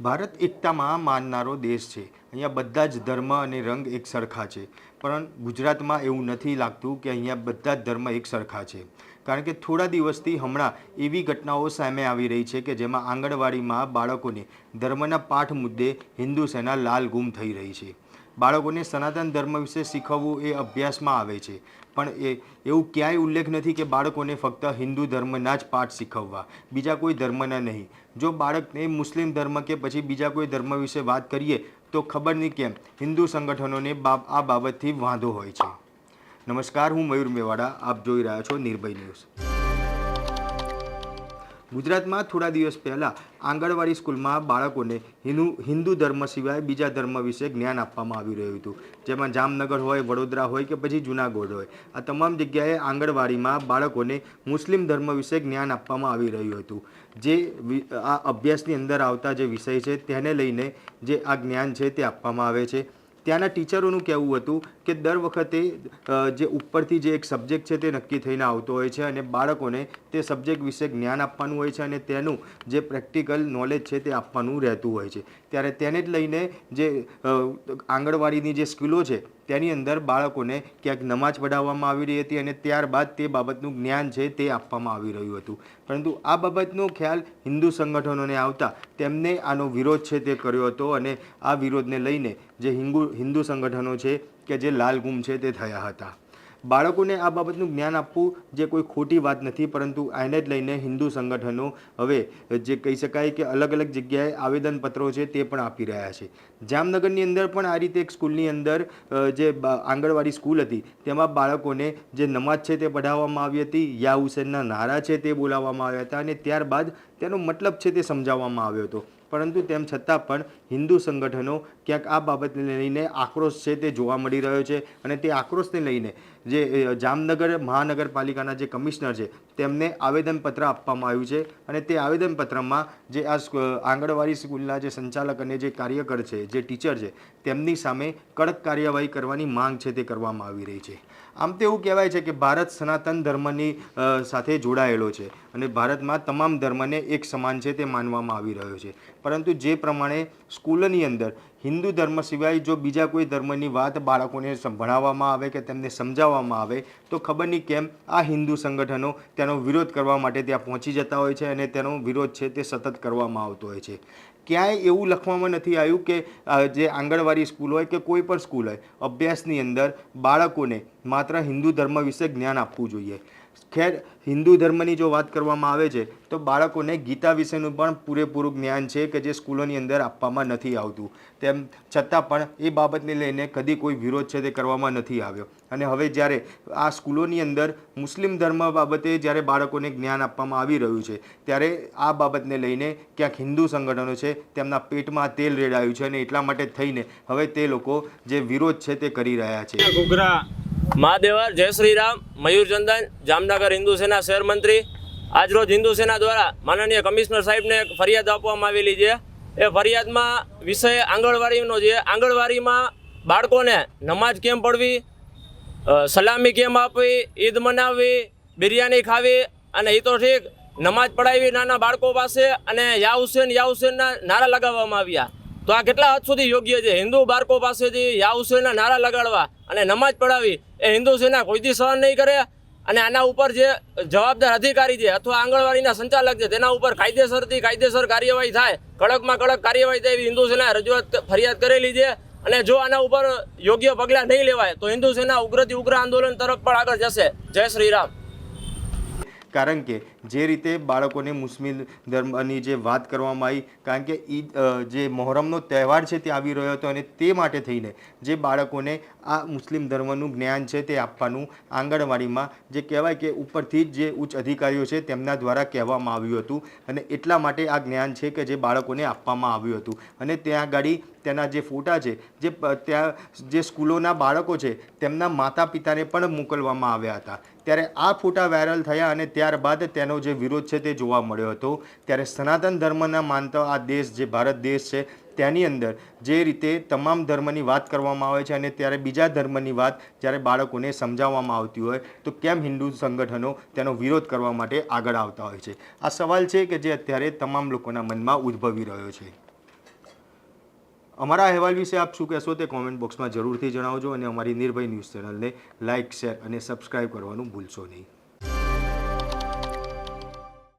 ભારત એકતામાં માનનારો દેશ છે. અહીંયા બધા જ ધર્મ અને રંગ એક સરખા છે. પણ ગુજરાતમાં એવું નથી લાગતું કે અહીંયા બધા જ ધર્મ એક સરખા છે. કારણ કે થોડા દિવસથી હમણાં એવી ઘટનાઓ સામે આવી રહી છે કે જેમાં આંગણવાડીમાં બાળકોને ધર્મના પાઠ મુદ્દે હિન્દુ સેના લાલ ગુમ થઈ રહી છે. બાળકોને સનાતન ધર્મ વિશે શીખવવું એ અભ્યાસમાં આવે છે. પણ એ, એવું ક્યાંય ઉલ્લેખ નથી કે બાળકોને ફક્ત હિન્દુ ધર્મના જ પાઠ શીખવવા. બીજા કોઈ ધર્મના નહીં. જો બાળકને મુસ્લિમ ધર્મ કે પછી બીજા કોઈ ધર્મ વિશે વાત કરીએ, તો ખબર નહીં કેમ હિન્દુ સંગઠનોને આ બાબતથી વાંધો હોય છે. નમસ્કાર, હું મયુર મેવાડા. આપ જોઈ રહ્યા છો નિર્ભય ન્યૂઝ. ગુજરાતમાં થોડા દિવસ પહેલાં આંગણવાડી સ્કૂલમાં બાળકોને હિન્દુ હિન્દુ ધર્મ સિવાય બીજા ધર્મ વિશે જ્ઞાન આપવામાં આવી રહ્યું હતું. જેમાં જામનગર હોય, વડોદરા હોય કે પછી જુનાગઢ હોય. આ તમામ જગ્યાએ આંગણવાડીમાં બાળકોને મુસ્લિમ ધર્મ વિશે જ્ઞાન આપવામાં આવી રહ્યું હતું. જે આ અભ્યાસની અંદર આવતા જે વિષય છે, તેને લઈને જે આ જ્ઞાન છે તે આપવામાં આવે છે. ત્યાંના ટીચરોનું કહેવું હતું કે દર વખતે જે ઉપરથી જે એક સબ્જેક્ટ છે તે નક્કી થઈને આવતો હોય છે અને બાળકોને તે સબ્જેક્ટ વિશે જ્ઞાન આપવાનું હોય છે અને તેનું જે પ્રેક્ટિકલ નોલેજ છે તે આપવાનું રહેતું હોય છે. ત્યારે તેને જ લઈને જે આંગણવાડીની જે સ્કૂલો છે તેની અંદર બાળકોને ક્યાંક નમાજ પઢાવવામાં આવી રહી હતી અને ત્યારબાદ તે બાબતનું જ્ઞાન છે તે આપવામાં આવી રહ્યું હતું. પરંતુ આ બાબતનો ખ્યાલ હિન્દુ સંગઠનોને આવતા તેમને આનો વિરોધ છે તે કર્યો હતો અને આ વિરોધને લઈને જે હિન્દુ હિન્દુ સંગઠનો છે કે જે લાલ ગુમ છે તે થયા હતા. બાળકોને આ બાબતનું જ્ઞાન આપવું જે કોઈ ખોટી વાત નથી, પરંતુ આને જ લઈને હિન્દુ સંગઠનો હવે જે કહી શકાય કે અલગ અલગ જગ્યાએ આવેદનપત્રો છે તે પણ આપી રહ્યા છે. જામનગરની અંદર પણ આ રીતે એક સ્કૂલની અંદર જે આંગણવાડી સ્કૂલ હતી, તેમાં બાળકોને જે નમાજ છે તે પઢાવવામાં આવી હતી, યા હુસેનના નારા છે તે બોલાવવામાં આવ્યા હતા અને ત્યારબાદ તેનો મતલબ છે તે સમજાવવામાં આવ્યો હતો. પરંતુ તેમ છતાં પણ હિન્દુ સંગઠનો ક્યાંક આ બાબતને લઈને આક્રોશ છે તે જોવા મળી રહ્યો છે અને તે આક્રોશને લઈને જે જામનગર મહાનગરપાલિકાના જે કમિશનર છે તેમને આવેદનપત્ર આપવામાં આવ્યું છે અને તે આવેદનપત્રમાં જે આ આંગણવાડી સ્કૂલના જે સંચાલક અને જે કાર્યકર છે, જે ટીચર છે તેમની સામે કડક કાર્યવાહી કરવાની માંગ છે તે કરવામાં આવી રહી છે. આમ તો એવું કહેવાય છે કે ભારત સનાતન ધર્મની સાથે જોડાયેલો છે અને ભારતમાં તમામ ધર્મને એક સમાન છે તે માનવામાં આવી રહ્યો છે. પરંતુ જે પ્રમાણે સ્કૂલની અંદર હિન્દુ ધર્મ સિવાય જો બીજા કોઈ ધર્મની વાત બાળકોને ભણાવવામાં આવે કે તેમને સમજાવવામાં આવે, તો ખબર નહીં કેમ આ હિન્દુ સંગઠનો તેનો વિરોધ કરવા માટે ત્યાં પહોંચી જતા હોય છે અને તેનો વિરોધ છે તે સતત કરવામાં આવતો હોય છે. ક્યાંય એવું લખવામાં નથી આવ્યું કે જે આંગણવાડી સ્કૂલ હોય કે કોઈ પણ સ્કૂલ હોય, અભ્યાસની અંદર બાળકોને માત્ર હિન્દુ ધર્મ વિશે જ્ઞાન આપવું જોઈએ. ખેર, હિન્દુ ધર્મની જો વાત કરવામાં આવે છે, તો બાળકોને ગીતા વિશેનું પણ પૂરેપૂરું જ્ઞાન છે કે જે સ્કૂલોની અંદર આપવામાં નથી આવતું. તેમ છતાં પણ એ બાબતને લઈને કદી કોઈ વિરોધ છે તે કરવામાં નથી આવ્યો. અને હવે જ્યારે આ સ્કૂલોની અંદર મુસ્લિમ ધર્મ બાબતે જ્યારે બાળકોને જ્ઞાન આપવામાં આવી રહ્યું છે, ત્યારે આ બાબતને લઈને ક્યાંક હિન્દુ સંગઠનો છે તેમના પેટમાં તેલ રેડાયું છે અને એટલા માટે થઈને હવે તે લોકો જે વિરોધ છે તે કરી રહ્યા છે. મહાદેવર, જય શ્રી રામ મયુર ચંદન, જામનગર હિન્દુ સેના શહેર મંત્રી. આજરોજ હિન્દુ સેના દ્વારા માનનીય કમિશનર સાહેબને એક ફરિયાદ આપવામાં આવેલી છે. એ ફરિયાદમાં વિષય આંગણવાડીનો છે. આંગણવાડીમાં બાળકોને નમાજ કેમ પડવી સલામી કેમ આપવી, ઈદ મનાવવી, બિરયાની ખાવી અને એ તો ઠીક, નમાજ પડાવી નાના બાળકો પાસે અને યા હુસેન યા હુસેનના નારા લગાવવામાં આવ્યા. તો આ કેટલા હદ સુધી યોગ્ય છે? હિન્દુ બાળકો પાસેથી યા હુસેનના નારા લગાડવા અને નમાજ પડાવી એ હિન્દુ સેના કોઈથી સહન નહીં કરે? અને આના ઉપર જે જવાબદાર અધિકારી છે અથવા આંગણવાડીના સંચાલક છે, તેના ઉપર કાયદેસરથી કાયદેસર કાર્યવાહી થાય, કડકમાં કડક કાર્યવાહી થાય એવી હિન્દુ સેના રજૂઆત ફરિયાદ કરેલી છે. અને જો આના ઉપર યોગ્ય પગલાં નહીં લેવાય, તો હિન્દુ સેના ઉગ્રથી ઉગ્ર આંદોલન તરફ પણ આગળ જશે. જય શ્રી રામ. કારણ કે જે રીતે બાળકોને મુસ્લિમ ધર્મની જે વાત કરવામાં આવી, કારણ કે ઈદ જે મોહરમનો તહેવાર છે તે આવી રહ્યો હતો અને તે માટે થઈને જે બાળકોને આ મુસ્લિમ ધર્મનું જ્ઞાન છે તે આપવાનું આંગણવાડીમાં જે કહેવાય કે ઉપરથી જ ઉચ્ચ અધિકારીઓ છે તેમના દ્વારા કહેવામાં આવ્યું હતું અને એટલા માટે આ જ્ઞાન છે કે જે બાળકોને આપવામાં આવ્યું હતું. અને ત્યાં આગળ તેના જે ફોટા છે, જે ત્યાં જે સ્કૂલોના બાળકો છે તેમના માતા પિતાને પણ મોકલવામાં આવ્યા હતા. ત્યારે આ ફોટા વાયરલ થયા અને ત્યારબાદ તેનો જે વિરોધ છે તે જોવા મળ્યો હતો. ત્યારે સનાતન ધર્મના માનતા આ દેશ, જે ભારત દેશ છે તેની અંદર જે રીતે તમામ ધર્મની વાત કરવામાં આવે છે અને ત્યારે બીજા ધર્મની વાત જ્યારે બાળકોને સમજાવવામાં આવતી હોય, તો કેમ હિન્દુ સંગઠનો તેનો વિરોધ કરવા માટે આગળ આવતા હોય છે? આ સવાલ છે કે જે અત્યારે તમામ લોકોના મનમાં ઉદ્ભવી રહ્યો છે. અમારા અહેવાલ વિશે આપ શું કહેશો તે કોમેન્ટ બોક્સમાં જરૂરથી જણાવજો અને અમારી નિર્ભય ન્યૂઝ ચેનલને લાઇક શેર અને સબસ્ક્રાઇબ કરવાનું ભૂલશો નહીં.